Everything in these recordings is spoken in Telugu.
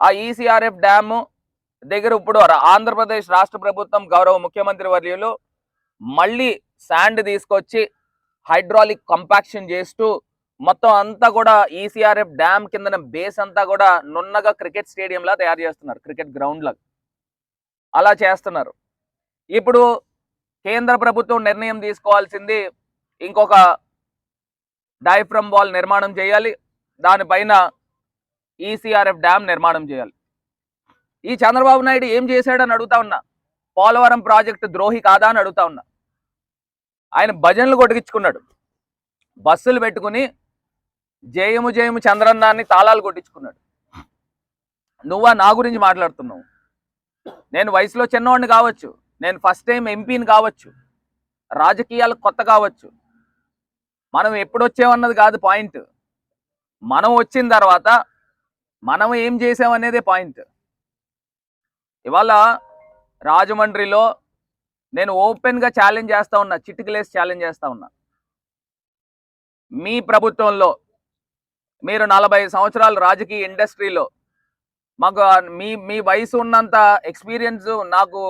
ఆ ఈసీఆర్ఎఫ్ డ్యాము దగ్గర ఇప్పుడు ఆంధ్రప్రదేశ్ రాష్ట్ర ప్రభుత్వం గౌరవ ముఖ్యమంత్రి వర్యులు మళ్ళీ శాండ్ తీసుకొచ్చి హైడ్రాలిక్ కంపాక్షన్ చేస్తూ మొత్తం అంతా కూడా ఈసీఆర్ఎఫ్ డ్యామ్ కింద బేస్ అంతా కూడా నున్నగా క్రికెట్ స్టేడియంలా తయారు చేస్తున్నారు క్రికెట్ గ్రౌండ్ అలా చేస్తున్నారు. ఇప్పుడు కేంద్ర ప్రభుత్వం నిర్ణయం తీసుకోవాల్సింది ఇంకొక డైఫ్రమ్ వాల్ నిర్మాణం చేయాలి. దానిపైన ఈసీఆర్ఎఫ్ డ్యామ్ నిర్మాణం చేయాలి. ఈ చంద్రబాబు నాయుడు ఏం చేశాడని అడుగుతా ఉన్నా. పోలవరం ప్రాజెక్టు ద్రోహి కాదా అని అడుగుతా ఉన్నా. ఆయన భజనలు కొట్టించుకున్నాడు. బస్సులు పెట్టుకుని జయము జయము చంద్రన్నాన్ని తాళాలు కొట్టించుకున్నాడు. నువ్వా నా గురించి మాట్లాడుతున్నావు? నేను వయసులో చిన్నవాడిని కావచ్చు నేను ఫస్ట్ టైం ఎంపీని కావచ్చు రాజకీయాలు కొత్త కావచ్చు. మనం ఎప్పుడొచ్చామన్నది కాదు పాయింట్ మనం వచ్చిన తర్వాత మనం ఏం చేసామనేదే పాయింట్. ఇవాళ రాజమండ్రిలో నేను ఓపెన్గా ఛాలెంజ్ చేస్తా ఉన్నా చిటికలేసి ఛాలెంజ్ చేస్తూ ఉన్నా. మీ ప్రభుత్వంలో మీరు నలభై సంవత్సరాలు రాజకీయ ఇండస్ట్రీలో మాకు మీ మీ వయసు ఉన్నంత ఎక్స్పీరియన్స్ నాకు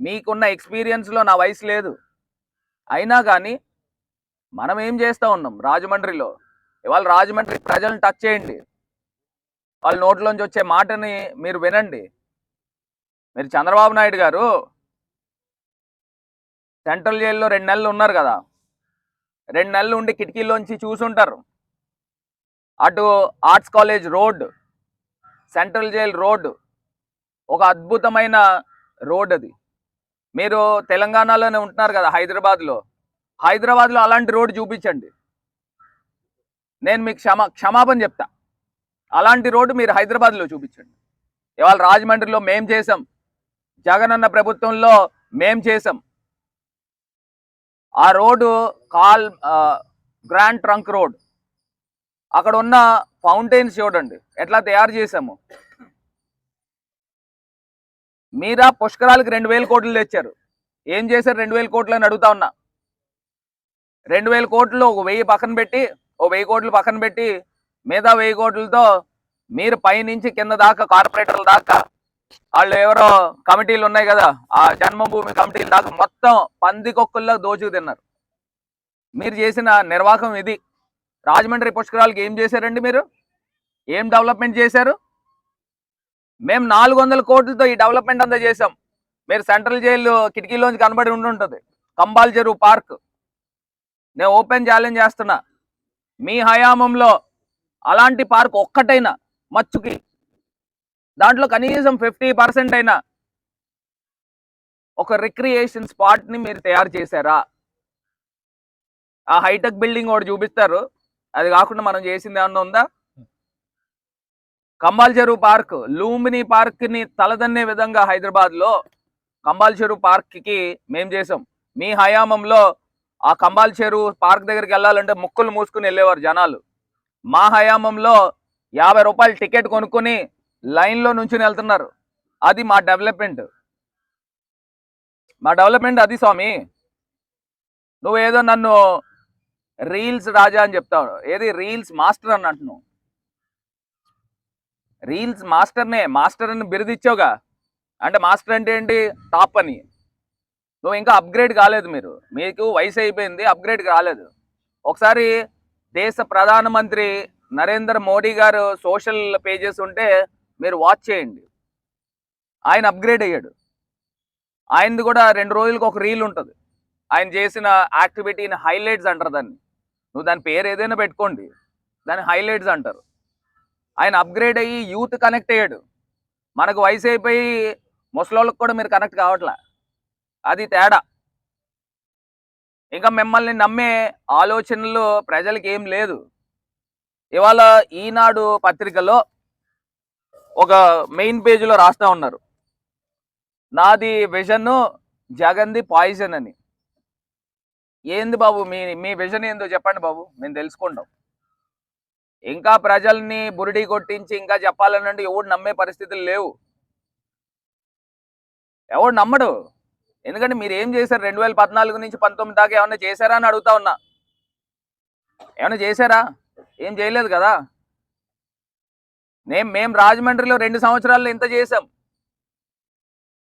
మీకున్న ఎక్స్పీరియన్స్లో నా వయసు లేదు. అయినా కానీ మనం ఏం చేస్తూ ఉన్నాం రాజమండ్రిలో? ఇవాళ రాజమండ్రి ప్రజలను టచ్ చేయండి. వాళ్ళ నోట్లోంచి వచ్చే మాటని మీరు వినండి. మీరు చంద్రబాబు నాయుడు గారు సెంట్రల్ జైల్లో రెండు నెలలు ఉన్నారు కదా. రెండు నెలలు ఉండి కిటికీలోంచి చూసుంటారు. అటు arts college road central jail road ఒక అద్భుతమైన రోడ్ అది. మీరు తెలంగాణలోనే ఉంటున్నారు కదా హైదరాబాద్లో. హైదరాబాద్లో అలాంటి రోడ్డు చూపించండి. నేను మీకు క్షమా క్షమాపణ చెప్తా. అలాంటి రోడ్డు మీరు హైదరాబాద్లో చూపించండి. ఇవాళ రాజమండ్రిలో మేం చేసాం జగనన్న ప్రభుత్వంలో మేం చేసాం ఆ road call grand trunk road. అక్కడ ఉన్న ఫౌంటైన్స్ చూడండి ఎట్లా తయారు చేసాము మీరా పుష్కరాలకు రెండు వేల కోట్లు తెచ్చారు. ఏం చేశారు? రెండు వేల కోట్లు అని అడుగుతా ఉన్నా. రెండు వేల కోట్లు ఒక వెయ్యి పక్కన పెట్టి ఓ వెయ్యి కోట్లు పక్కన పెట్టి మిగతా వెయ్యి కోట్లతో మీరు పైనుంచి కింద దాకా కార్పొరేటర్ల దాకా వాళ్ళు ఎవరో కమిటీలు ఉన్నాయి కదా ఆ జన్మభూమి కమిటీల దాకా మొత్తం పందికొక్కుల్లో దోచుకు తిన్నారు. మీరు చేసిన నిర్వాహకం ఇది. రాజమండ్రి పుష్కరాలకి ఏం చేశారండి మీరు? ఏం డెవలప్మెంట్ చేశారు? మేము నాలుగు వందల కోట్లతో ఈ డెవలప్మెంట్ అంతా చేసాం మీరు సెంట్రల్ జైలు కిటికీలోంచి కనబడి ఉండుంటుంది. కంబాల్ చెరువు పార్క్. నేను ఓపెన్ ఛాలెంజ్ చేస్తున్నా. మీ హయామంలో అలాంటి పార్క్ ఒక్కటైనా మచ్చుకి. దాంట్లో కనీసం ఫిఫ్టీ పర్సెంట్ అయినా ఒక రిక్రియేషన్ స్పాట్ని మీరు తయారు చేశారా? ఆ హైటెక్ బిల్డింగ్ ఒకటి చూపిస్తారు. అది కాకుండా మనం చేసింది ఏమన్నా ఉందా? కంబాల్ చెరువు పార్క్ లూంబిని పార్క్ని తలదన్నే విధంగా హైదరాబాద్లో కంబాల్ చెరువు పార్క్కి మేం చేసాం మీ హయామంలో ఆ కంబాల్ చెరువు పార్క్ దగ్గరికి వెళ్ళాలంటే ముక్కులు మూసుకుని వెళ్ళేవారు జనాలు. మా హయామంలో యాభై రూపాయలు టికెట్ కొనుక్కొని లైన్లో నుంచి వెళ్తున్నారు. అది మా డెవలప్మెంట్. మా డెవలప్మెంట్ అది స్వామి. నువ్వేదో నన్ను రీల్స్ రాజా అని చెప్తావు. ఏది? రీల్స్ మాస్టర్ అని అంటున్నావు రీల్స్ మాస్టర్నే మాస్టర్ అని బిరుదిచ్చావుగా. అంటే మాస్టర్ అంటే ఏంటి? టాప్ అని. నువ్వు ఇంకా అప్గ్రేడ్ కాలేదు మీరు. మీకు వయసు అయిపోయింది అప్గ్రేడ్ కాలేదు ఒకసారి దేశ ప్రధానమంత్రి నరేంద్ర మోడీ గారు సోషల్ పేజెస్ ఉంటే మీరు వాచ్ చేయండి. ఆయన అప్గ్రేడ్ అయ్యాడు. ఆయనది కూడా రెండు రోజులకు ఒక రీల్ ఉంటుంది. ఆయన చేసిన యాక్టివిటీని హైలైట్స్ అంటారు దాన్ని. నువ్వు దాని పేరు ఏదైనా పెట్టుకోండి. దాన్ని హైలైట్స్ అంటారు. ఆయన అప్గ్రేడ్ అయ్యి యూత్ కనెక్ట్ అయ్యాడు. మనకు వయసు అయిపోయి ముసలోళ్ళకి కూడా మీరు కనెక్ట్ కావట్లే. అది తేడా. ఇంకా మిమ్మల్ని నమ్మే ఆలోచనలు ప్రజలకి ఏం లేదు. ఇవాళ ఈనాడు పత్రికలో ఒక మెయిన్ పేజీలో రాస్తా ఉన్నారు. నాది విజన్ జగన్ది పాయిజన్ అని. ఏంది బాబు మీ మీ విజన్ ఏందో చెప్పండి బాబు మేము తెలుసుకుంటాం. ఇంకా ప్రజల్ని బురిడి కొట్టించి ఇంకా చెప్పాలనంటే ఎవడు నమ్మే పరిస్థితులు లేవు. ఎవడు నమ్మడు. ఎందుకంటే మీరు ఏం చేశారు? రెండు వేల పద్నాలుగు నుంచి పంతొమ్మిది దాకా ఏమైనా చేశారా అని అడుగుతా ఉన్నా. ఏమైనా చేశారా? ఏం చేయలేదు కదా? నేను మేము రాజమండ్రిలో రెండు సంవత్సరాల్లో ఇంత చేసాం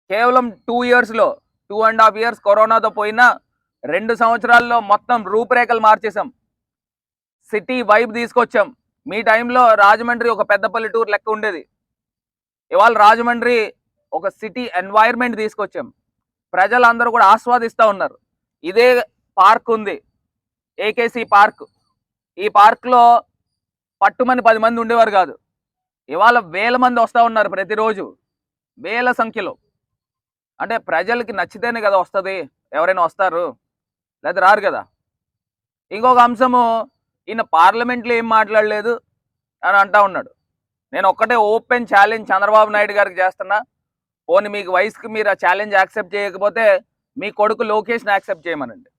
కేవలం టూ ఇయర్స్లో టూ అండ్ హాఫ్ ఇయర్స్ కరోనాతో పోయినా రెండు సంవత్సరాల్లో మొత్తం రూపురేఖలు మార్చేసాం సిటీ వైబ్ తీసుకొచ్చాం. మీ టైంలో రాజమండ్రి ఒక పెద్ద పల్లెటూరు లెక్క ఉండేది. ఇవాళ రాజమండ్రి ఒక సిటీ ఎన్వైర్న్మెంట్ తీసుకొచ్చాం. ప్రజలందరూ కూడా ఆస్వాదిస్తూ ఉన్నారు. ఇదే పార్క్ ఉంది. AKC park. ఈ పార్క్లో పట్టుమని పది మంది ఉండేవారు కాదు. ఇవాళ వేల మంది వస్తూ ఉన్నారు ప్రతిరోజు. వేల సంఖ్యలో. అంటే ప్రజలకి నచ్చితేనే కదా వస్తుంది. ఎవరైనా వస్తారు. లేదా రారు కదా. ఇంకొక అంశము ఈయన పార్లమెంట్లో ఏం మాట్లాడలేదు అని అంటా ఉన్నాడు. నేను ఒక్కటే ఓపెన్ ఛాలెంజ్ చంద్రబాబు నాయుడు గారికి చేస్తున్నా. పోనీ మీకు వయసుకి మీరు ఆ ఛాలెంజ్ యాక్సెప్ట్ చేయకపోతే మీ కొడుకు లోకేష్ని యాక్సెప్ట్ చేయమనండి.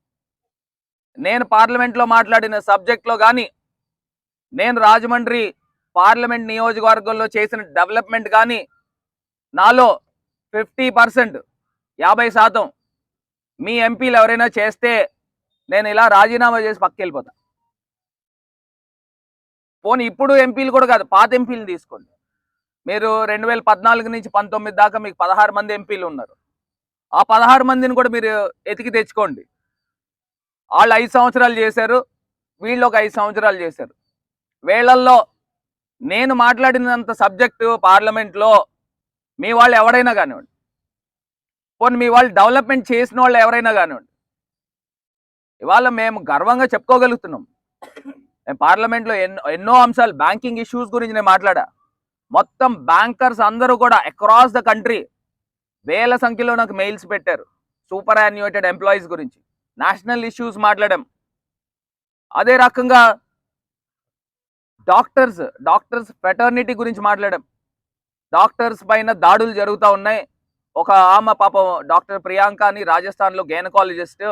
నేను పార్లమెంట్లో మాట్లాడిన సబ్జెక్ట్లో కానీ నేను రాజమండ్రి పార్లమెంట్ నియోజకవర్గంలో చేసిన డెవలప్మెంట్ కానీ నాలో ఫిఫ్టీ పర్సెంట్ యాభై శాతం మీ ఎంపీలు ఎవరైనా చేస్తే నేను ఇలా రాజీనామా చేసి పక్కకి పోనీ ఇప్పుడు ఎంపీలు కూడా కాదు పాత ఎంపీలు తీసుకోండి. మీరు రెండు వేల పద్నాలుగు నుంచి పంతొమ్మిది దాకా మీకు పదహారు మంది ఎంపీలు ఉన్నారు. ఆ పదహారు మందిని కూడా మీరు ఎతికి తెచ్చుకోండి. వాళ్ళు ఐదు సంవత్సరాలు చేశారు వీళ్ళు ఒక ఐదు సంవత్సరాలు చేశారు. వీళ్ళల్లో నేను మాట్లాడినంత సబ్జెక్టు పార్లమెంట్లో మీ వాళ్ళు ఎవరైనా కానివ్వండి పోనీ మీ వాళ్ళు డెవలప్మెంట్ చేసిన వాళ్ళు ఎవరైనా కానివ్వండి ఇవాళ మేము గర్వంగా చెప్పుకోగలుగుతున్నాం. పార్లమెంట్లో ఎన్నో ఎన్నో అంశాలు బ్యాంకింగ్ ఇష్యూస్ గురించి నేను మాట్లాడా. మొత్తం బ్యాంకర్స్ అందరూ కూడా అక్రాస్ ద కంట్రీ వేల సంఖ్యలో నాకు మెయిల్స్ పెట్టారు. సూపర్ యాన్యుయేటెడ్ ఎంప్లాయీస్ గురించి. నేషనల్ ఇష్యూస్ మాట్లాడాం. అదే రకంగా డాక్టర్స్ డాక్టర్స్ ఫెటర్నిటీ గురించి మాట్లాడాం. డాక్టర్స్ పైన దాడులు జరుగుతూ ఉన్నాయి. ఒక ఆమె పాపం డాక్టర్ ప్రియాంక అని రాజస్థాన్లో గైనకాలజిస్ట్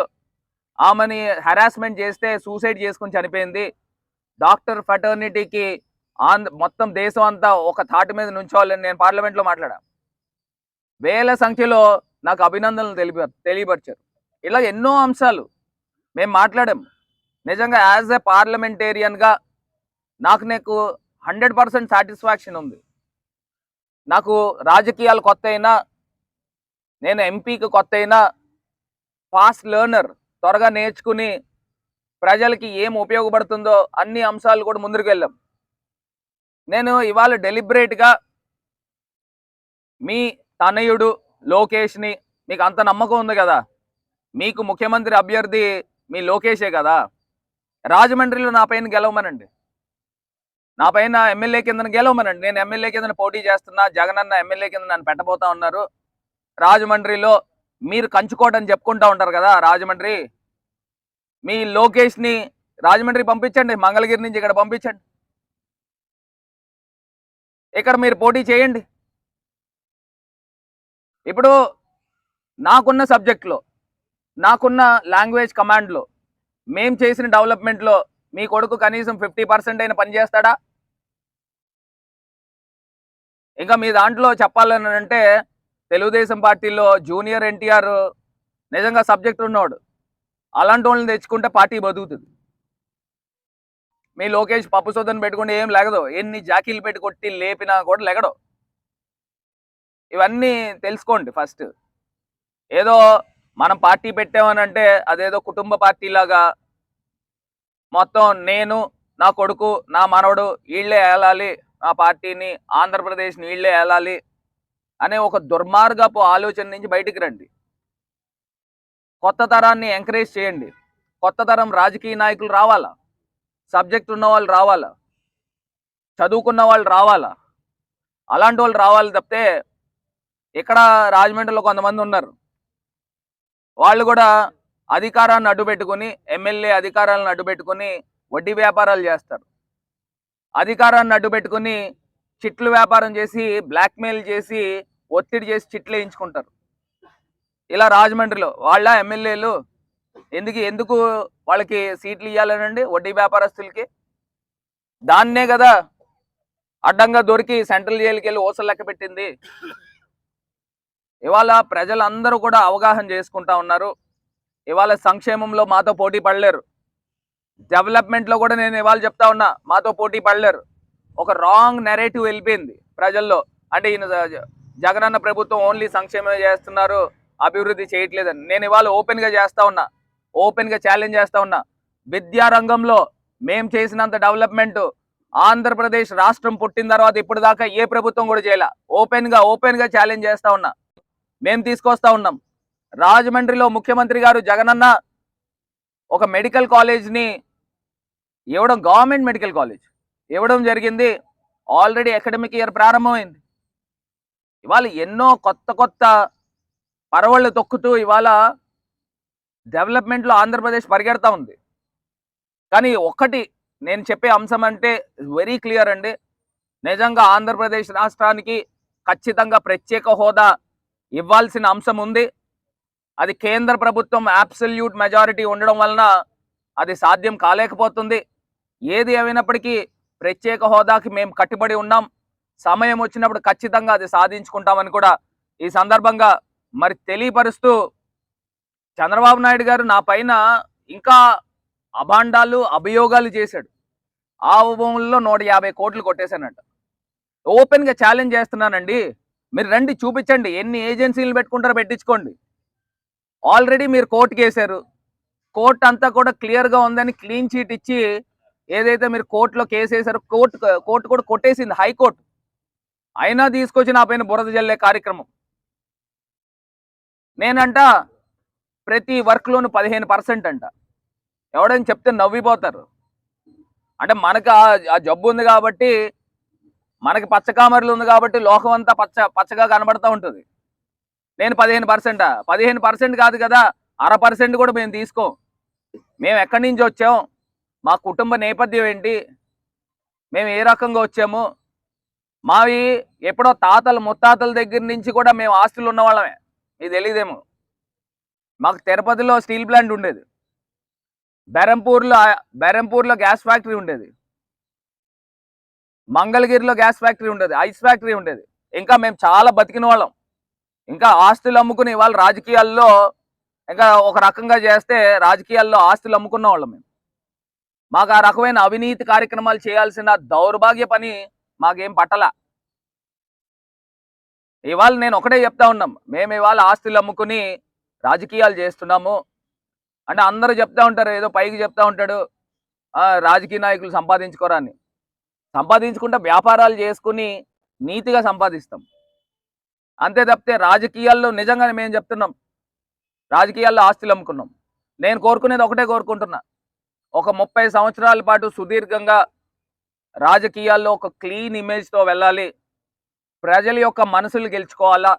ఆమెని హెరాస్మెంట్ చేస్తే సూసైడ్ చేసుకుని చనిపోయింది. డాక్టర్ ఫెటర్నిటీకి ఆంధ్ర మొత్తం దేశం అంతా ఒక తాటి మీద నుంచోవాలని నేను పార్లమెంట్లో మాట్లాడా. వేల సంఖ్యలో నాకు అభినందనలు తెలిప తెలియపరిచారు. ఇలా ఎన్నో అంశాలు మేము మాట్లాడాము. నిజంగా యాజ్ ఎ పార్లమెంటేరియన్గా నాకు నాకు హండ్రెడ్ పర్సెంట్ సాటిస్ఫాక్షన్ ఉంది. నాకు రాజకీయాలు కొత్త అయినా నేను ఎంపీకి కొత్త అయినా ఫాస్ట్ లెర్నర్ త్వరగా నేర్చుకుని ప్రజలకి ఏం ఉపయోగపడుతుందో అన్ని అంశాలు కూడా ముందుకు వెళ్ళాం. నేను ఇవాళ డెలిబరేట్గా మీ తనయుడు లోకేష్ని మీకు అంత నమ్మకం ఉంది కదా? మీకు ముఖ్యమంత్రి అభ్యర్థి మీ లోకేషే కదా? రాజమండ్రిలో నా పైన గెలవమనండి. నా పైన ఎమ్మెల్యే కింద గెలవమనండి. నేను ఎమ్మెల్యే కింద పోటీ చేస్తున్నా జగన్ అన్న ఎమ్మెల్యే కింద నన్ను పెట్టబోతా ఉన్నారు. రాజమండ్రిలో మీరు కంచుకోటని చెప్పుకుంటా ఉంటారు కదా రాజమండ్రి? మీ లోకేష్ని రాజమండ్రి పంపించండి మంగళగిరి నుంచి ఇక్కడ పంపించండి. ఇక్కడ మీరు పోటీ చేయండి. ఇప్పుడు నాకున్న సబ్జెక్ట్లో నాకున్న లాంగ్వేజ్ కమాండ్లో మేం చేసిన డెవలప్మెంట్లో మీ కొడుకు కనీసం ఫిఫ్టీ పర్సెంట్ అయినా పనిచేస్తాడా ఇంకా మీ దాంట్లో చెప్పాలని అంటే తెలుగుదేశం పార్టీలో జూనియర్ ఎన్టీఆర్ నిజంగా సబ్జెక్ట్ ఉన్నవాడు. అలాంటి వాళ్ళని తెచ్చుకుంటే పార్టీ బతుకుతుంది. మీ లోకేష్ పప్పు సోదన్ పెట్టుకుంటే ఏం లేగదు. ఎన్ని జాకీలు పెట్టి కొట్టి లేపినా కూడా లెగడు. ఇవన్నీ తెలుసుకోండి ఫస్ట్. ఏదో మనం పార్టీ పెట్టామనంటే అదేదో కుటుంబ పార్టీ లాగా మొత్తం నేను నా కొడుకు నా మనవడు వీళ్ళే ఏలాలి నా పార్టీని ఆంధ్రప్రదేశ్ని వీళ్ళే ఏలాలి అనే ఒక దుర్మార్గపు ఆలోచన నుంచి బయటికి రండి. కొత్త తరాన్ని ఎంకరేజ్ చేయండి. కొత్త తరం రాజకీయ నాయకులు రావాలా? సబ్జెక్ట్ ఉన్న వాళ్ళు రావాలా? చదువుకున్న వాళ్ళు రావాలా? అలాంటి వాళ్ళు రావాలి తప్పితే ఇక్కడ రాజమండ్రిలో కొంతమంది ఉన్నారు? వాళ్ళు కూడా అధికారాన్ని అడ్డుపెట్టుకుని ఎమ్మెల్యే అధికారాలను అడ్డుపెట్టుకుని వడ్డీ వ్యాపారాలు చేస్తారు. అధికారాన్ని అడ్డుపెట్టుకుని చిట్లు వ్యాపారం చేసి బ్లాక్మెయిల్ చేసి ఒత్తిడి చేసి చిట్లు వేయించుకుంటారు. ఇలా రాజమండ్రిలో వాళ్ళ ఎమ్మెల్యేలు ఎందుకు ఎందుకు వాళ్ళకి సీట్లు ఇవ్వాలనండి వడ్డీ వ్యాపారస్తులకి? దాన్నే కదా అడ్డంగా దొరికి సెంట్రల్ జైలుకి వెళ్ళి ఓసలు లెక్క పెట్టింది. ఇవాళ ప్రజలందరూ కూడా అవగాహన చేసుకుంటా ఉన్నారు. ఇవాళ సంక్షేమంలో మాతో పోటీ పడలేరు. డెవలప్మెంట్లో కూడా నేను ఇవాళ చెప్తా ఉన్నా మాతో పోటీ పడలేరు. ఒక రాంగ్ నెరేటివ్ వెళ్ళిపోయింది ప్రజల్లో. అంటే ఈయన జగనన్న ప్రభుత్వం ఓన్లీ సంక్షేమం చేస్తున్నారు అభివృద్ధి చేయట్లేదని. నేను ఇవాళ ఓపెన్గా చేస్తా ఉన్నా. ఓపెన్గా ఛాలెంజ్ చేస్తా ఉన్నా. విద్యా రంగంలో మేం చేసినంత డెవలప్మెంట్ ఆంధ్రప్రదేశ్ రాష్ట్రం పుట్టిన తర్వాత ఇప్పుడు దాకా ఏ ప్రభుత్వం కూడా చేయాల. ఓపెన్గా ఓపెన్గా ఛాలెంజ్ చేస్తా ఉన్నా. మేము తీసుకొస్తా ఉన్నాం. రాజమండ్రిలో ముఖ్యమంత్రి గారు జగనన్న ఒక మెడికల్ కాలేజ్ని ఇవ్వడం గవర్నమెంట్ మెడికల్ కాలేజ్ ఇవ్వడం జరిగింది. ఆల్రెడీ అకాడమిక్ ఇయర్ ప్రారంభమైంది. ఇవాళ ఎన్నో కొత్త కొత్త పరవళ్ళు తొక్కుతూ ఇవాళ డెవలప్మెంట్లో ఆంధ్రప్రదేశ్ పరిగెడతా ఉంది. కానీ ఒక్కటి నేను చెప్పే అంశం అంటే వెరీ క్లియర్ అండి. నిజంగా ఆంధ్రప్రదేశ్ రాష్ట్రానికి ఖచ్చితంగా ప్రత్యేక హోదా ఇవ్వాల్సిన అంశం ఉంది. అది కేంద్ర ప్రభుత్వం అబ్సల్యూట్ మెజారిటీ ఉండడం వలన అది సాధ్యం కాలేకపోతుంది. ఏది ఏమైనప్పటికీ ప్రత్యేక హోదాకి మేము కట్టుబడి ఉన్నాం. సమయం వచ్చినప్పుడు ఖచ్చితంగా అది సాధించుకుంటామని కూడా ఈ సందర్భంగా మరి తెలియపరుస్తూ చంద్రబాబు నాయుడు గారు నా పైన ఇంకా అభాండాలు అభియోగాలు చేశాడు. ఆ భూముల్లో నూట యాభై కోట్లు కొట్టేశానంట. ఓపెన్గా ఛాలెంజ్ చేస్తున్నానండి. మీరు రండి చూపించండి. ఎన్ని ఏజెన్సీలు పెట్టుకుంటారో పెట్టించుకోండి. ఆల్రెడీ మీరు కోర్టు కేసారు. కోర్టు అంతా కూడా క్లియర్గా ఉందని క్లీన్ చీట్ ఇచ్చి ఏదైతే మీరు కోర్టులో కేసు వేసారో కోర్టు కోర్టు కూడా కొట్టేసింది హైకోర్టు. అయినా తీసుకొచ్చి నా పైన బురద జల్లే కార్యక్రమం. నేనంట ప్రతి వర్క్లోనూ పదిహేను పర్సెంట్ అంట. ఎవడని చెప్తే నవ్విపోతారు. అంటే మనకు ఆ- జబ్బు ఉంది కాబట్టి మనకి పచ్చకామర్లు ఉంది కాబట్టి లోకం అంతా పచ్చ పచ్చగా కనబడతా ఉంటుంది. నేను పదిహేను పర్సెంటా? పదిహేను పర్సెంట్ కాదు కదా అర పర్సెంట్ కూడా మేము తీసుకోం. మేము ఎక్కడి నుంచి వచ్చాం? మా కుటుంబ నేపథ్యం ఏంటి? మేము ఏ రకంగా వచ్చాము? మావి ఎప్పుడో తాతలు ముత్తాతల దగ్గర నుంచి కూడా మేము ఆస్తులు ఉన్న వాళ్ళమే. మీకు తెలియదేమో. మాకు తిరుపతిలో స్టీల్ ప్లాంట్ ఉండేది. బెరంపూర్లో బెరంపూర్లో గ్యాస్ ఫ్యాక్టరీ ఉండేది. మంగళగిరిలో గ్యాస్ ఫ్యాక్టరీ ఉండేది. ఐస్ ఫ్యాక్టరీ ఉండేది. ఇంకా మేము చాలా బతికిన వాళ్ళం. ఇంకా ఆస్తులు అమ్ముకుని వాళ్ళ రాజకీయాల్లో ఇంకా ఒక రకంగా చేస్తే రాజకీయాల్లో ఆస్తులు అమ్ముకున్న వాళ్ళం మేము. మాకు ఆ రకమైన అవినీతి కార్యక్రమాలు చేయాల్సిన దౌర్భాగ్య పని మాకేం పట్టల. ఇవాళ నేను ఒకటే చెప్తా ఉన్నాం. మేము ఇవాళ ఆస్తులు అమ్ముకుని రాజకీయాలు చేస్తున్నాము అంటే అందరూ చెప్తా ఉంటారు ఏదో పైకి చెప్తా ఉంటాడు. రాజకీయ నాయకులు సంపాదించుకోరా అని. సంపాదించుకుంటే వ్యాపారాలు చేసుకుని నీతిగా సంపాదిస్తాం. అంతే తప్పితే రాజకీయాల్లో నిజంగానే మేము చెప్తున్నాం? రాజకీయాల్లో ఆస్తులు అమ్ముకున్నాం. నేను కోరుకునేది ఒకటే కోరుకుంటున్నా. ఒక ముప్పై సంవత్సరాల పాటు సుదీర్ఘంగా రాజకీయాల్లో ఒక క్లీన్ ఇమేజ్తో వెళ్ళాలి. ప్రజల యొక్క మనసులు గెలుచుకోవాలా?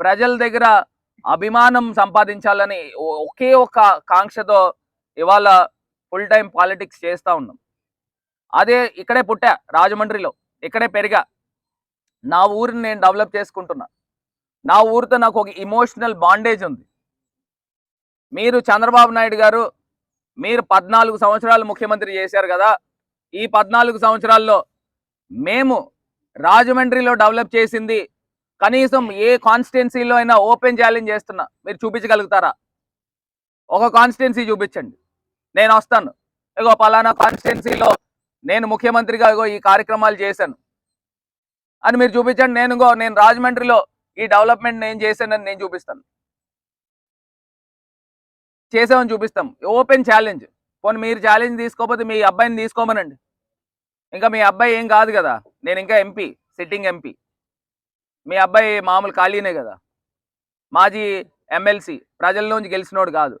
ప్రజల దగ్గర అభిమానం సంపాదించాలని ఒకే ఒక కాంక్షతో ఇవాళ ఫుల్ టైం పాలిటిక్స్ చేస్తూ ఉన్నాం. అదే ఇక్కడే పుట్టా రాజమండ్రిలో. ఇక్కడే పెరిగా. నా ఊరిని నేను డెవలప్ చేసుకుంటున్నా. నా ఊరితో నాకు ఒక ఇమోషనల్ బాండేజ్ ఉంది. మీరు చంద్రబాబు నాయుడు గారు మీరు పద్నాలుగు సంవత్సరాలు ముఖ్యమంత్రి చేశారు కదా ఈ పద్నాలుగు సంవత్సరాల్లో మేము రాజమండ్రిలో డెవలప్ చేసింది కనీసం ఏ కాన్స్టిట్యున్సీలో అయినా ఓపెన్ ఛాలెంజ్ చేస్తున్నా. మీరు చూపించగలుగుతారా? ఒక కాన్స్టిట్యున్సీ చూపించండి. నేను వస్తాను. ఇగో పలానా కాన్స్టిట్యున్సీలో నేను ముఖ్యమంత్రిగా ఇగో ఈ కార్యక్రమాలు చేశాను. అని మీరు చూపించండి. నేను ఇగో నేను రాజమండ్రిలో ఈ డెవలప్మెంట్ నేను చేశానని నేను చూపిస్తాను. చేసామని చూపిస్తాం. ఓపెన్ ఛాలెంజ్ పోనీ మీరు ఛాలెంజ్ తీసుకోకపోతే మీ అబ్బాయిని తీసుకోమనండి. ఇంకా మీ అబ్బాయి ఏం కాదు కదా. నేను ఇంకా ఎంపీ సిట్టింగ్ ఎంపీ మీ అబ్బాయి మామూలు ఖాళీనే కదా? మాజీ ఎమ్మెల్సీ ప్రజల్లోంచి గెలిచినోడు కాదు.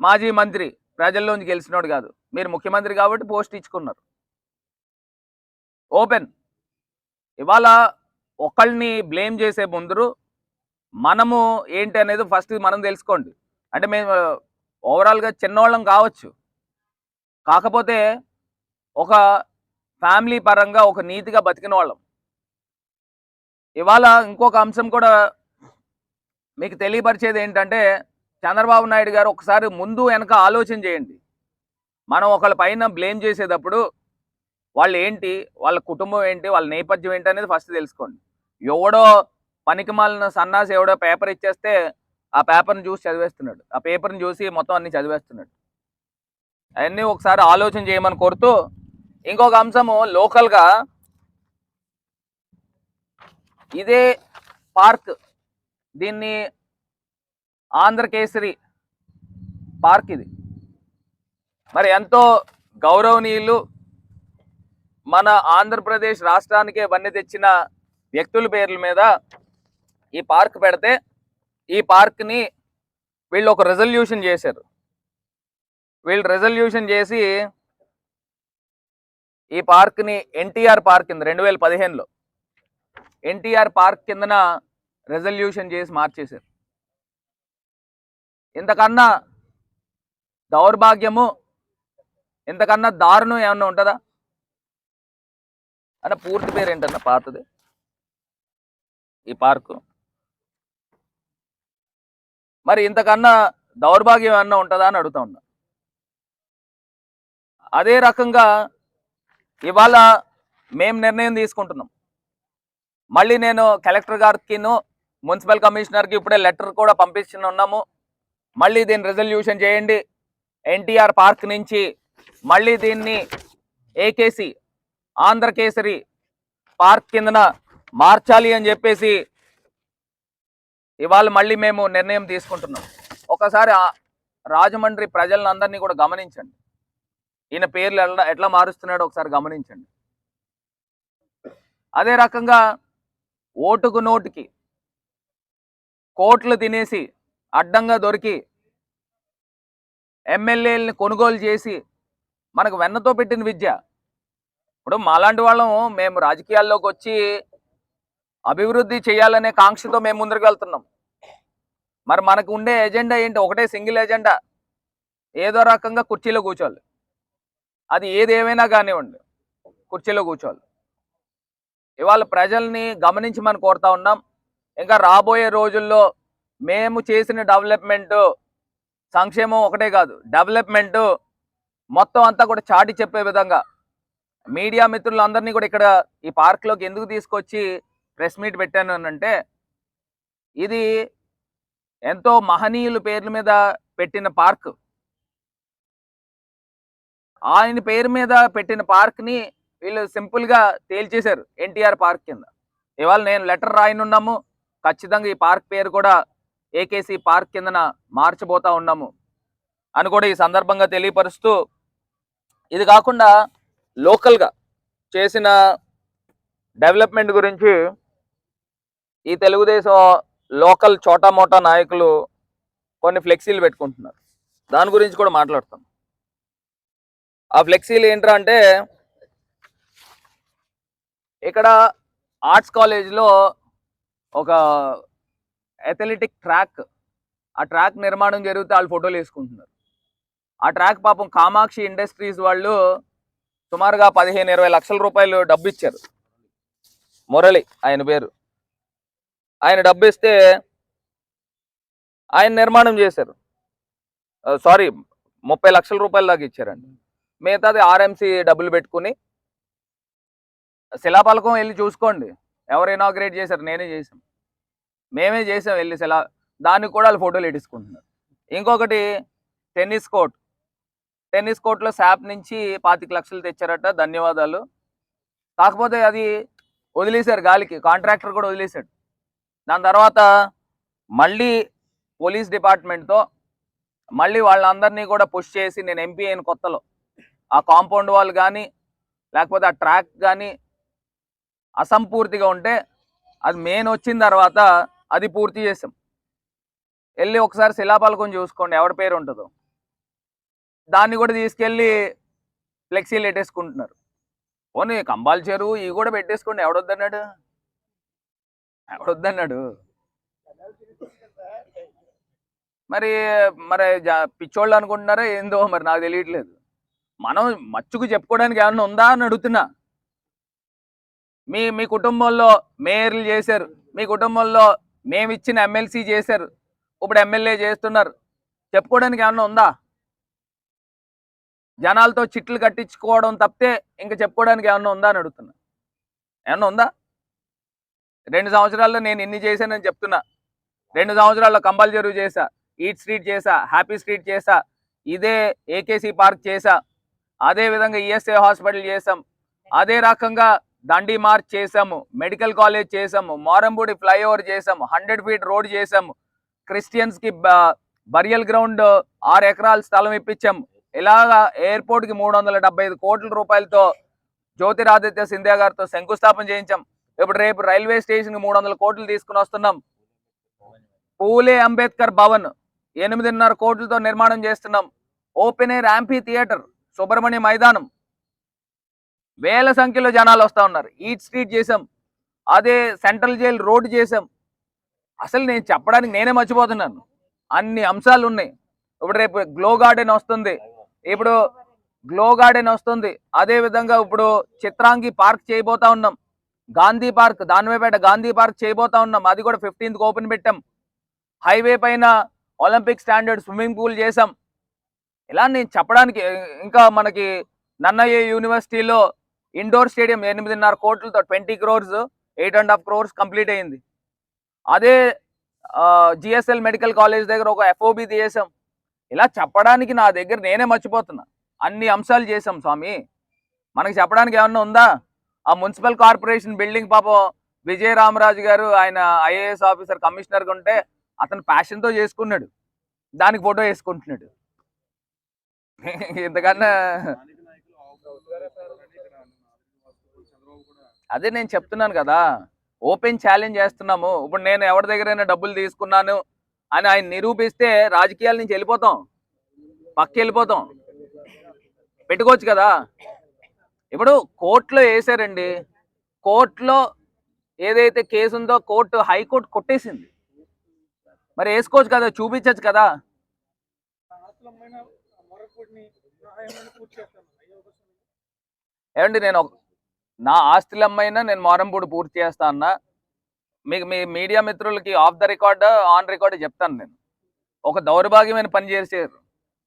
మాజీ మంత్రి ప్రజల్లోంచి గెలిచినోడు కాదు. మీరు ముఖ్యమంత్రి కాబట్టి పోస్ట్ ఇచ్చుకున్నారు. ఓపెన్. ఇవాళ ఒకళ్ళని బ్లేమ్ చేసే ముందు మనము ఏంటి అనేది ఫస్ట్ మనం తెలుసుకోండి. అంటే మేము ఓవరాల్గా చిన్నవాళ్ళం కావచ్చు. కాకపోతే ఒక ఫ్యామిలీ పరంగా ఒక నీతిగా బతికిన వాళ్ళం. ఇవాళ ఇంకొక అంశం కూడా మీకు తెలియపరిచేది ఏంటంటే చంద్రబాబు నాయుడు గారు ఒకసారి ముందు వెనక ఆలోచన చేయండి. మనం ఒకళ్ళ పైన బ్లేమ్ చేసేటప్పుడు వాళ్ళు ఏంటి వాళ్ళ కుటుంబం ఏంటి వాళ్ళ నేపథ్యం ఏంటి అనేది ఫస్ట్ తెలుసుకోండి. ఎవడో పనికి మాలిన సన్నాసి ఎవడో పేపర్ ఇచ్చేస్తే ఆ పేపర్ని చూసి చదివేస్తున్నాడు. ఆ పేపర్ని చూసి మొత్తం అన్ని చదివేస్తున్నాడు. అవన్నీ ఒకసారి ఆలోచన చేయమని కోరుతూ ఇంకొక అంశము లోకల్గా ఇదే పార్క్. దీన్ని ఆంధ్రకేసరి పార్క్ ఇది. మరి ఎంతో గౌరవనీయులు మన ఆంధ్రప్రదేశ్ రాష్ట్రానికే వన్నె తెచ్చిన వ్యక్తుల పేర్ల మీద ఈ పార్క్ పెడితే ఈ పార్క్ని వీళ్ళు ఒక రెజల్యూషన్ చేశారు. వీళ్ళు రెజల్యూషన్ చేసి ఈ పార్క్ని ఎన్టీఆర్ పార్క్ కింద రెండు వేల పదిహేనులో ఎన్టీఆర్ పార్క్ కిందన రెజల్యూషన్ చేసి మార్చేశారు. ఇంతకన్నా దౌర్భాగ్యము ఇంతకన్నా దారుణం ఏమన్నా ఉంటుందా? అన్న పూర్తి పేరు ఏంటన్న పాతది? ఈ పార్కు. మరి ఇంతకన్నా దౌర్భాగ్యం ఏమన్నా ఉంటుందా అని అడుగుతా ఉన్నా. అదే రకంగా ఇవాళ మేము నిర్ణయం తీసుకుంటున్నాం. మళ్ళీ నేను కలెక్టర్ గారికిను మున్సిపల్ కమిషనర్కి ఇప్పుడే లెటర్ కూడా పంపించిన ఉన్నాము మళ్ళీ దీన్ని రెజల్యూషన్ చేయండి. ఎన్టీఆర్ పార్క్ నుంచి మళ్ళీ దీన్ని ఏకేసి ఆంధ్రకేసరి పార్క్ కిందన మార్చాలి అని చెప్పేసి ఇవాళ మళ్ళీ మేము నిర్ణయం తీసుకుంటున్నాం. ఒకసారి రాజమండ్రి ప్రజలందరినీ కూడా గమనించండి. ఈయన పేర్లు ఎట్లా ఎట్లా మారుస్తున్నాడో ఒకసారి గమనించండి. అదే రకంగా ఓటుకు నోటుకి కోట్లు తినేసి అడ్డంగా దొరికి ఎమ్మెల్యేలని కొనుగోలు చేసి మనకు వెన్నతో పెట్టిన విద్య. ఇప్పుడు మాలాంటి వాళ్ళం మేము రాజకీయాల్లోకి వచ్చి అభివృద్ధి చేయాలనే కాంక్షతో మేము ముందరికి వెళ్తున్నాం. మరి మనకు ఉండే ఎజెండా ఏంటి? ఒకటే సింగిల్ ఎజెండా. ఏదో రకంగా కుర్చీలో కూర్చోవాలి. అది ఏది కానివ్వండి. కుర్చీలో కూర్చోవాలి. ఇవాళ ప్రజల్ని గమనించమని కోరుతా ఉన్నాం. ఇంకా రాబోయే రోజుల్లో మేము చేసిన డెవలప్మెంట్ సంక్షేమం ఒకటే కాదు డెవలప్మెంట్ మొత్తం అంతా కూడా చాటి చెప్పే విధంగా మీడియా మిత్రులందరినీ కూడా ఇక్కడ ఈ పార్క్లోకి ఎందుకు తీసుకొచ్చి ప్రెస్ మీట్ పెట్టాను అంటే ఇది ఎంతో మహనీయుల పేర్ల మీద పెట్టిన పార్క్. ఆయన పేరు మీద పెట్టిన పార్క్ని వీళ్ళు సింపుల్గా తేల్చేశారు ఎన్టీఆర్ పార్క్ కింద. ఇవాళ నేను లెటర్ రాయనున్నాము. ఖచ్చితంగా ఈ పార్క్ పేరు కూడా ఏకేసీ పార్క్ కిందన మార్చబోతా ఉన్నాము అని కూడా ఈ సందర్భంగా తెలియపరుస్తూ ఇది కాకుండా లోకల్గా చేసిన డెవలప్మెంట్ గురించి ఈ తెలుగుదేశం లోకల్ చోటా మోటా నాయకులు కొన్ని ఫ్లెక్సీలు పెట్టుకుంటున్నారు. దాని గురించి కూడా మాట్లాడతాం. ఆ ఫ్లెక్సీలు ఏంట్రా అంటే ఇక్కడ ఆర్ట్స్ కాలేజ్లో ఒక అథ్లెటిక్ ట్రాక్ ఆ ట్రాక్ నిర్మాణం జరిగితే వాళ్ళు ఫోటోలు వేసుకుంటున్నారు. ఆ ట్రాక్ పాపం కామాక్షి ఇండస్ట్రీస్ వాళ్ళు సుమారుగా పదిహేను ఇరవై లక్షల రూపాయలు డబ్బు ఇచ్చారు. మురళి ఆయన పేరు. ఆయన డబ్బు ఇస్తే ఆయన నిర్మాణం చేశారు. సారీ ముప్పై లక్షల రూపాయల దాకా ఇచ్చారండి. మిగతాది ఆర్ఎంసీ డబ్బులు పెట్టుకుని శిలాపలకం వెళ్ళి చూసుకోండి. ఎవరు ఇనాగ్రేట్ చేశారు? నేనే చేశాను. మేమే చేసాం వెళ్ళి శిలా దానికి కూడా వాళ్ళు ఫోటోలు ఎట్టించుకుంటున్నారు. ఇంకొకటి టెన్నిస్ కోర్ట్. టెన్నిస్ కోర్ట్లో శాప్ నుంచి పాతిక లక్షలు తెచ్చారట ధన్యవాదాలు. కాకపోతే అది వదిలేశారు గాలికి కాంట్రాక్టర్ కూడా వదిలేశాడు. దాని తర్వాత మళ్ళీ పోలీస్ డిపార్ట్మెంట్తో మళ్ళీ వాళ్ళందరినీ కూడా పుష్ చేసి నేను ఎంపీ అయిన కొత్తలో. ఆ కాంపౌండ్ వాల్ కానీ లేకపోతే ఆ ట్రాక్ కానీ అసంపూర్తిగా ఉంటే అది మెయిన్ వచ్చిన తర్వాత అది పూర్తి చేసాం. వెళ్ళి ఒకసారి శిలాపలకం చూసుకోండి ఎవరి పేరు ఉంటుందో. దాన్ని కూడా తీసుకెళ్ళి ఫ్లెక్సీలు పెట్టేసుకుంటున్నారు పోనీ కంబాల్ చెరువు ఇవి కూడా పెట్టేసుకోండి ఎవడొద్దన్నాడు? ఎవడొద్దన్నాడు? మరి మరి జా- పిచ్చోళ్ళు అనుకుంటున్నారా ఏందో మరి నాకు తెలియట్లేదు. మనం మచ్చుకు చెప్పుకోవడానికి ఏమన్నా ఉందా అని అడుగుతున్నా. మీ మీ కుటుంబంలో మేయర్లు చేశారు. మీ కుటుంబంలో మేము ఇచ్చిన ఎమ్మెల్సీ చేశారు. ఇప్పుడు ఎమ్మెల్యే చేస్తున్నారు. చెప్పుకోవడానికి ఏమన్నా ఉందా? జనాలతో చిట్లు కట్టించుకోవడం తప్పితే ఇంకా చెప్పుకోవడానికి ఏమన్నా ఉందా అని అడుగుతున్నా. ఏమన్నా ఉందా? రెండు సంవత్సరాల్లో నేను ఇన్ని చేశానని చెప్తున్నా. రెండు సంవత్సరాల్లో కంబల్ చెరువు చేశా ఈట్ స్ట్రీట్ చేశా హ్యాపీ స్ట్రీట్ చేశా ఇదే ఏకేసీ పార్క్ చేశా అదే విధంగా ఈఎస్ఐ హాస్పిటల్ చేసాం అదే రకంగా దండి మార్చ్ చేసాము మెడికల్ కాలేజ్ చేసాము మారంపూడి ఫ్లైఓవర్ చేసాము హండ్రెడ్ ఫీట్ రోడ్ చేసాము క్రిస్టియన్స్కి బరియల్ గ్రౌండ్ ఆరు ఎకరాల స్థలం ఇప్పించాము. ఇలాగా ఎయిర్పోర్ట్కి మూడు వందల డెబ్బై ఐదు కోట్ల రూపాయలతో జ్యోతిరాదిత్య సింధియా గారితో శంకుస్థాపన చేయించాం. ఇప్పుడు రేపు రైల్వే స్టేషన్కి మూడు వందల కోట్లు తీసుకుని వస్తున్నాం. పూలే అంబేద్కర్ భవన్ ఎనిమిదిన్నర కోట్లతో నిర్మాణం చేస్తున్నాం. Open air amphitheatre Subrahmanya మైదానం వేల సంఖ్యలో జనాలు వస్తా ఉన్నారు. ఈట్ స్ట్రీట్ చేసాం అదే సెంట్రల్ జైల్ రోడ్డు చేసాం అసలు నేను చెప్పడానికి నేనే మర్చిపోతున్నాను. అన్ని అంశాలు ఉన్నాయి. ఇప్పుడు రేపు గ్లో గార్డెన్ వస్తుంది. ఇప్పుడు గ్లో గార్డెన్ వస్తుంది. అదే విధంగా ఇప్పుడు చిత్రాంగి పార్క్ చేయబోతా ఉన్నాం. గాంధీ పార్క్ దానివేపేట గాంధీ పార్క్ చేయబోతా ఉన్నాం. అది కూడా ఫిఫ్టీన్త్ ఓపెన్ పెట్టాం. హైవే పైన ఒలింపిక్ స్టాండర్డ్ స్విమ్మింగ్ పూల్ చేసాం ఇలా నేను చెప్పడానికి ఇంకా మనకి నన్నయ్య యూనివర్సిటీలో ఇండోర్ స్టేడియం ఎనిమిదిన్నర కోట్లతో twenty crores eight and half crores complete అయింది అదే జిఎస్ఎల్ మెడికల్ కాలేజ్ దగ్గర ఒక ఎఫ్ఓబి చేసాం ఇలా చెప్పడానికి నా దగ్గర నేనే మర్చిపోతున్నా. అన్ని అంశాలు చేసాం స్వామి. మనకి చెప్పడానికి ఏమన్నా ఉందా? ఆ మున్సిపల్ కార్పొరేషన్ బిల్డింగ్ పాపం విజయ రామరాజు గారు ఆయన ఐఏఎస్ ఆఫీసర్ కమిషనర్గా ఉంటే అతను ప్యాషన్తో చేసుకున్నాడు. దానికి ఫోటో వేసుకుంటున్నాడు. ఇంతకన్నా స్థానిక నాయకులు అవుతారే సార్ అని ఇక్కడ చంద్రబాబు కూడా అదే నేను చెప్తున్నాను కదా ఓపెన్ ఛాలెంజ్ చేస్తున్నాము. ఇప్పుడు నేను ఎవరి దగ్గరైనా డబ్బులు తీసుకున్నాను అని ఆయన నిరూపిస్తే రాజకీయాల నుంచి వెళ్ళిపోతాం. పక్క వెళ్ళిపోతాం. పెట్టుకోవచ్చు కదా. ఇప్పుడు కోర్టులో వేసారండి కోర్టులో ఏదైతే కేసు ఉందో కోర్టు హైకోర్టు కొట్టేసింది. మరి వేసుకోవచ్చు కదా చూపించచ్చు కదా. ఏమండి నేను ఒక- నా ఆస్తులు నేను మారంపూడి పూర్తి చేస్తా అన్నా మీకు మీ మీడియా మిత్రులకి off the record on record చెప్తాను నేను. ఒక దౌర్భాగ్యమైన పని చేశారు.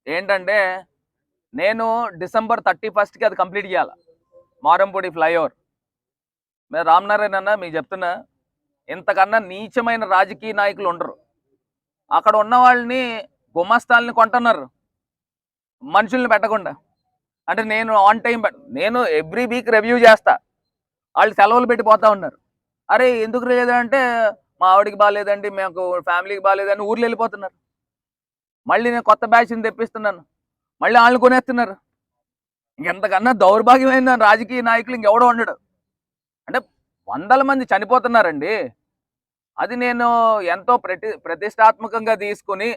ఏంటంటే నేను డిసెంబర్ థర్టీ ఫస్ట్కి అది కంప్లీట్ చేయాలి? మారంపూడి ఫ్లైఓవర్. మీరు రామ్నారాయణ అన్న మీకు చెప్తున్నా ఇంతకన్నా నీచమైన రాజకీయ నాయకులు ఉండరు. అక్కడ ఉన్న వాళ్ళని గుమస్తాల్ని కొంటున్నారు. మనుషుల్ని పెట్టకుండా. అంటే నేను ఆన్ టైం నేను ఎవ్రీ వీక్ రివ్యూ చేస్తా. వాళ్ళు సెలవులు పెట్టి పోతా ఉన్నారు. అరే ఎందుకు లేదంటే మా ఆవిడకి బాగాలేదండి మాకు ఫ్యామిలీకి బాగాలేదని ఊర్లో వెళ్ళిపోతున్నారు. మళ్ళీ నేను కొత్త బ్యాచ్ని తెప్పిస్తున్నాను. మళ్ళీ వాళ్ళని కొనేస్తున్నారు. ఇంకెంతకన్నా దౌర్భాగ్యమైన రాజకీయ నాయకులు ఇంకెవడో ఉండడు. అంటే వందల మంది చనిపోతున్నారండి. అది నేను ఎంతో ప్రతి ప్రతిష్టాత్మకంగా తీసుకుని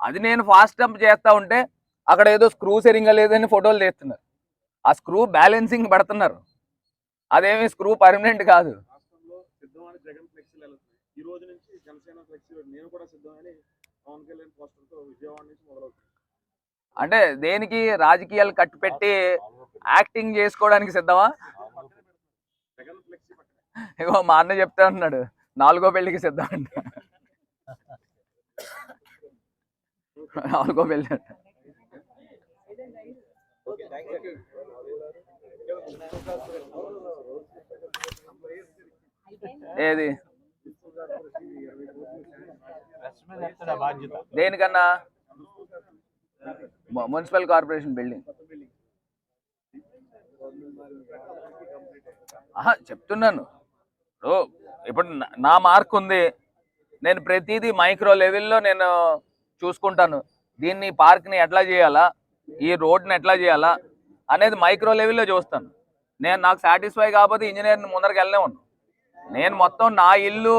అది నేను ఫాస్ట్ అంప్ చేస్తూ ఉంటే అక్కడ ఏదో స్క్రూ సరిగ్గా లేదని ఫోటోలు తీస్తున్నారు. ఆ స్క్రూ బ్యాలెన్సింగ్ పెడుతున్నారు. అదేమి స్క్రూ పర్మనెంట్ కాదు. రాష్ట్రంలో సిద్ధమని జగన్ ఫ్లెక్సీలు వెళ్తున్నాయి. ఈ రోజు నుంచి జనసేన ఫ్లెక్సీ నేను కూడా సిద్ధమని పవన్ కళ్యాణ్ పోస్టర్తో విజయవాడ నుంచి మొదలవుతుంది. అంటే దేనికి రాజకీయాలు కట్టుపెట్టి యాక్టింగ్ చేసుకోవడానికి సిద్ధమా? ఇగో మా అన్న చెప్తా ఉన్నాడు నాలుగో పెళ్ళికి సిద్ధం అంట. నాలుగో పెళ్ళి అంట. ఏది? దేనికన్నా? Municipal corporation building. ఆహా చెప్తున్నాను. ఓ ఇప్పుడు నా- నా మార్క్ ఉంది. నేను ప్రతిదీ మైక్రో లెవెల్లో నేను చూసుకుంటాను. దీన్ని పార్క్ని ఎట్లా చేయాలా? ఈ రోడ్ని ఎట్లా చేయాలా అనేది మైక్రో లెవెల్లో చూస్తాను. నేను నాకు సాటిస్ఫై కాకపోతే ఇంజనీర్ని ముందరికి వెళ్ళనే ఉన్నాను నేను మొత్తం నా ఇల్లు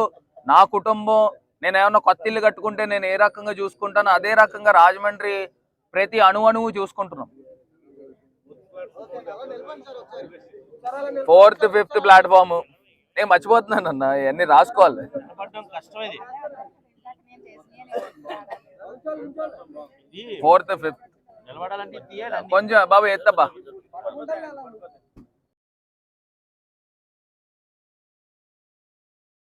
నా కుటుంబం నేను ఏమన్నా కొత్త ఇల్లు కట్టుకుంటే నేను ఏ రకంగా చూసుకుంటానో అదే రకంగా రాజమండ్రి ప్రతి అణు అణువు చూసుకుంటున్నాం. Fourth fifth platform. నేను మర్చిపోతున్నాను అన్న ఇవన్నీ రాసుకోవాలి. Fourth fifth. కొంచెం బాబు ఎత్తబ్బా.